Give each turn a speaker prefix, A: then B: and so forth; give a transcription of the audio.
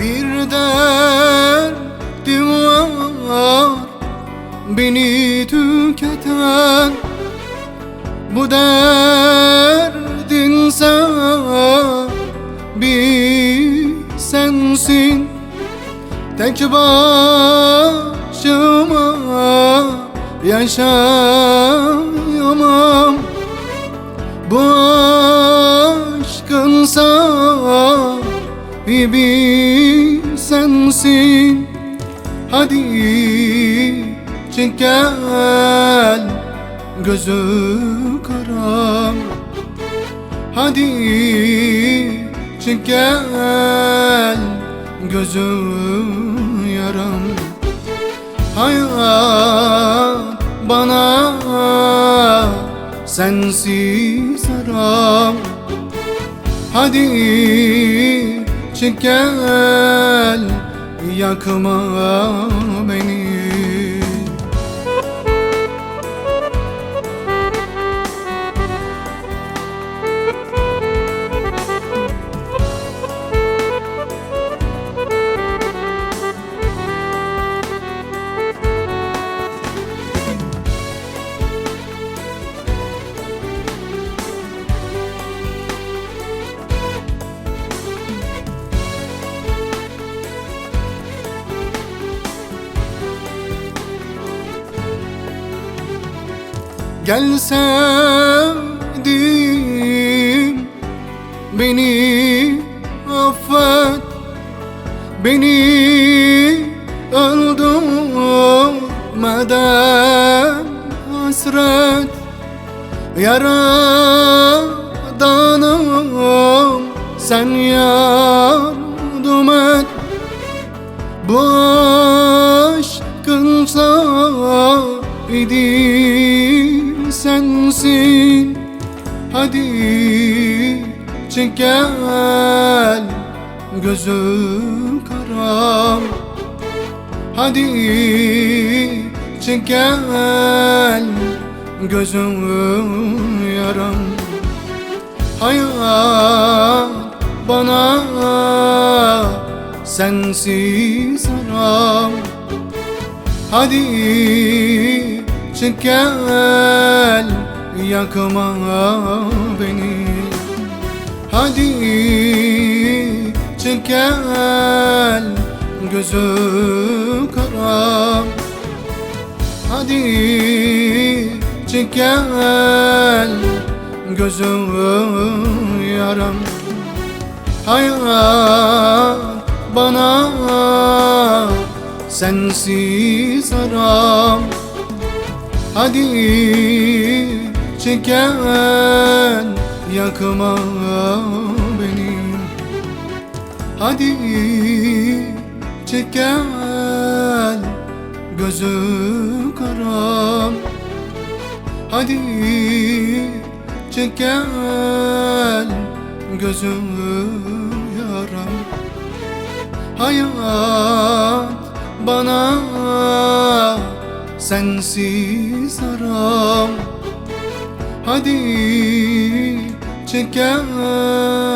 A: bir derdim var Beni tüketen. Bu derdin bir sensin. Tek başıma yaşayamam. Bu sahibi sensin. Hadi çık gel gözü karam Hadi çık gel gözüm yaram Hayat bana sensiz haram Hadi çık gel yakma Gel sevdim Beni affet Beni öldürmeden hasret. Yaradanım sen Hadi çık gel gözü karam. Hadi çık gel gözüm yaram. Hayat bana sensiz haram Hadi çık gel yakma beni. Hadi çık gel gözü karam Hadi çık gel gözüm yaram Hayat bana sensiz haram Hadi çık gel yakma beni. Hadi çık gel gözü karam. Hadi çık gel gözüm yaram. Hayat bana sensiz haram Hadi yakma